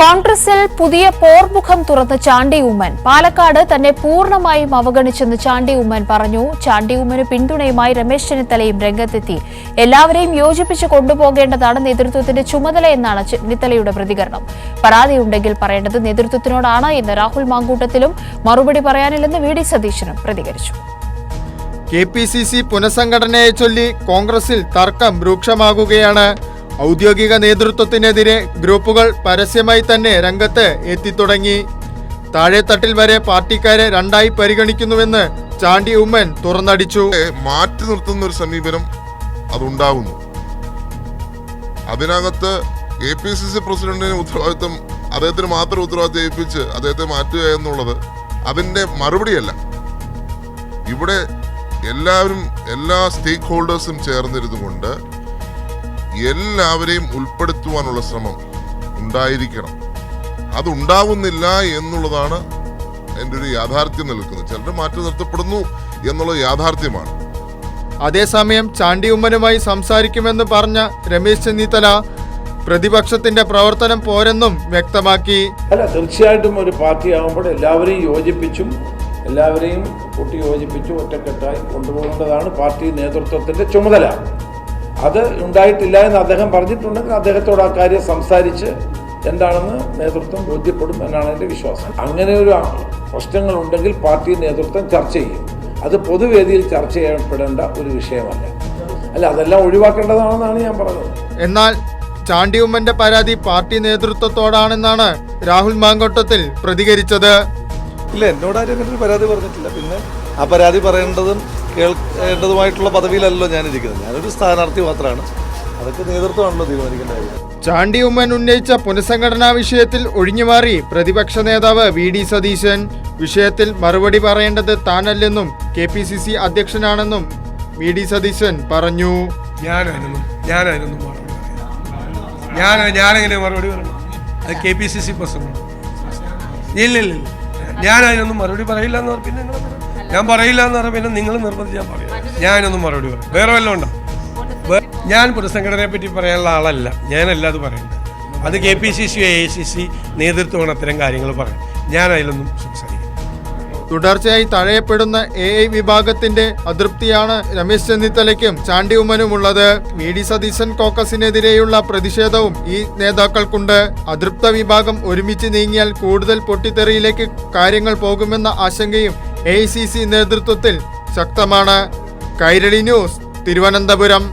കോൺഗ്രസിൽ പുതിയ പോർമുഖം തുറന്ന് ചാണ്ടി ഉമ്മൻ. പാലക്കാട് തന്നെ പൂർണമായും അവഗണിച്ചെന്ന് ചാണ്ടി ഉമ്മൻ പറഞ്ഞു. ചാണ്ടി ഉമ്മന് പിന്തുണയുമായി രമേശ് ചെന്നിത്തലയും രംഗത്തെത്തി. എല്ലാവരെയും യോജിപ്പിച്ച് കൊണ്ടുപോകേണ്ടതാണ് നേതൃത്വത്തിന്റെ ചുമതല എന്നാണ് ചെന്നിത്തലയുടെ പ്രതികരണം. പരാതിയുണ്ടെങ്കിൽ പറയേണ്ടത് നേതൃത്വത്തിനോടാണ് എന്ന് രാഹുൽ മാങ്കൂട്ടത്തിലും മറുപടി പറയാനില്ലെന്ന് വി ഡി സതീശനും പ്രതികരിച്ചു. കെ പി സി സി പുനഃസംഘടനയെ ചൊല്ലി കോൺഗ്രസിൽ തർക്കം രൂക്ഷമാകുകയാണ് ഔദ്യോഗിക നേതൃത്വത്തിനെതിരെ ഗ്രൂപ്പുകൾ പരസ്യമായി തന്നെ രംഗത്ത് എത്തിത്തുടങ്ങി. താഴെത്തട്ടിൽ വരെ പാർട്ടിക്കാരെ രണ്ടായി പരിഗണിക്കുന്നുവെന്ന് ചാണ്ടി ഉമ്മൻ തുറന്നടിച്ചു. മാറ്റി നിർത്തുന്ന ഒരു സമീപനം അതുണ്ടാവുന്നു. അതിനകത്ത് എ പി സി സി പ്രസിഡന്റിന് ഉത്തരവാദിത്വം അദ്ദേഹത്തിന് മാത്രം ഉത്തരവാദിത്വം ഏൽപ്പിച്ച് അദ്ദേഹത്തെ മാറ്റുക എന്നുള്ളത് അതിന്റെ മറുപടിയല്ല. ഇവിടെ എല്ലാവരും എല്ലാ സ്റ്റേക്ക് ഹോൾഡേഴ്സും ചേർന്നിരുന്നുകൊണ്ട് എല്ലാവരെയും ഉൾപ്പെടുത്തുവാനുള്ള ശ്രമം ഉണ്ടായിരിക്കണം. അതുണ്ടാവുന്നില്ല എന്നുള്ളതാണ് എന്റെ ഒരു യാഥാർത്ഥ്യം നിൽക്കുന്നത്. ചിലർ മാറ്റി നിർത്തപ്പെടുന്നു എന്നുള്ള യാഥാർത്ഥ്യമാണ്. അതേസമയം ചാണ്ടി ഉമ്മനുമായി സംസാരിക്കുമെന്ന് പറഞ്ഞ രമേശ് ചെന്നിത്തല പ്രതിപക്ഷത്തിന്റെ പ്രവർത്തനം പോരെന്നും വ്യക്തമാക്കി. അല്ല തീർച്ചയായിട്ടും ഒരു പാർട്ടി ആകുമ്പോൾ എല്ലാവരെയും യോജിപ്പിച്ചും എല്ലാവരെയും കൂട്ടി യോജിപ്പിച്ചും ഒറ്റക്കെട്ടായി കൊണ്ടുപോകേണ്ടതാണ് പാർട്ടി നേതൃത്വത്തിന്റെ ചുമതല. അത് ഉണ്ടായിട്ടില്ല എന്ന് അദ്ദേഹം പറഞ്ഞിട്ടുണ്ടെങ്കിൽ അദ്ദേഹത്തോട് ആ കാര്യം സംസാരിച്ച് എന്താണെന്ന് നേതൃത്വം ബോധ്യപ്പെടും എന്നാണ് എന്റെ വിശ്വാസം. അങ്ങനെ ഒരു പ്രശ്നങ്ങൾ ഉണ്ടെങ്കിൽ പാർട്ടി നേതൃത്വം ചർച്ച ചെയ്യും. അത് പൊതുവേദിയിൽ ചർച്ച ചെയ്യപ്പെടേണ്ട ഒരു വിഷയമല്ല. അല്ല അതെല്ലാം ഒഴിവാക്കേണ്ടതാണെന്നാണ് ഞാൻ പറഞ്ഞത്. എന്നാൽ ചാണ്ടി ഉമ്മന്റെ പരാതി പാർട്ടി നേതൃത്വത്തോടാണെന്നാണ് രാഹുൽ മാങ്കോട്ടത്തിൽ പ്രതികരിച്ചത്. ഇല്ല എന്നോട് ആരും അങ്ങനെ പരാതി പറഞ്ഞിട്ടില്ല. പിന്നെ ആ പരാതി പറയേണ്ടതും കേൾക്കേണ്ടതുമായിട്ടുള്ള പദവിയിലല്ലോ ഞാനിരിക്കുന്നത്. ഞാനൊരു സ്ഥാനാർത്ഥി മാത്രമാണ് അതൊക്കെ നേതൃത്വമാണല്ലോ തീരുമാനിക്കേണ്ട കാര്യം. ചാണ്ടി ഉമ്മൻ ഉന്നയിച്ച പുനഃസംഘടനാ വിഷയത്തിൽ ഒഴിഞ്ഞുമാറി പ്രതിപക്ഷ നേതാവ് വി ഡി സതീശൻ. വിഷയത്തിൽ മറുപടി പറയേണ്ടത് താനല്ലെന്നും കെ പി സി സി അധ്യക്ഷനാണെന്നും വി ഡി സതീശൻ പറഞ്ഞു. ഞാനായിരുന്നു. ഞാനായിരുന്നു മറുപടി പറയാം ഞാൻ ഞാനെങ്ങനെ മറുപടി പറയണം? അത് K P C C president ഇല്ല ഇല്ല ഇല്ല ഞാനതിനൊന്നും മറുപടി പറയില്ല എന്ന് പറഞ്ഞാൽ പിന്നെ ഞാൻ പറയില്ല എന്ന് പറഞ്ഞാൽ പിന്നെ നിങ്ങൾ നിർബന്ധിച്ച് ഞാൻ പറയാം. ഞാനൊന്നും മറുപടി പറയും വേറെ വല്ലതും ഉണ്ടോ? ഞാൻ പുനഃസംഘടനയെ പറ്റി പറയാനുള്ള ആളല്ല. ഞാനല്ല അത് പറയുന്നത് അത് K P C C A C C നേതൃത്വമാണ് അത്തരം കാര്യങ്ങൾ പറയാം ഞാൻ അതിലൊന്നും സംസാരിക്കും തുടർച്ചയായി തഴയപ്പെടുന്ന എ ഐ വിഭാഗത്തിന്റെ അതൃപ്തിയാണ് രമേശ് ചെന്നിത്തലയ്ക്കും ചാണ്ടി ഉമ്മനുമുള്ളത് വി ഡി സതീശൻ കോക്കസിനെതിരെയുള്ള പ്രതിഷേധവും ഈ നേതാക്കൾക്കുണ്ട്. അതൃപ്ത വിഭാഗം ഒരുമിച്ച് നീങ്ങിയാൽ കൂടുതൽ പൊട്ടിത്തെറിയിലേക്ക് കാര്യങ്ങൾ പോകുമെന്ന ആശങ്കയും എ നേതൃത്വത്തിൽ ശക്തമാണ് കൈരളി ന്യൂസ് തിരുവനന്തപുരം.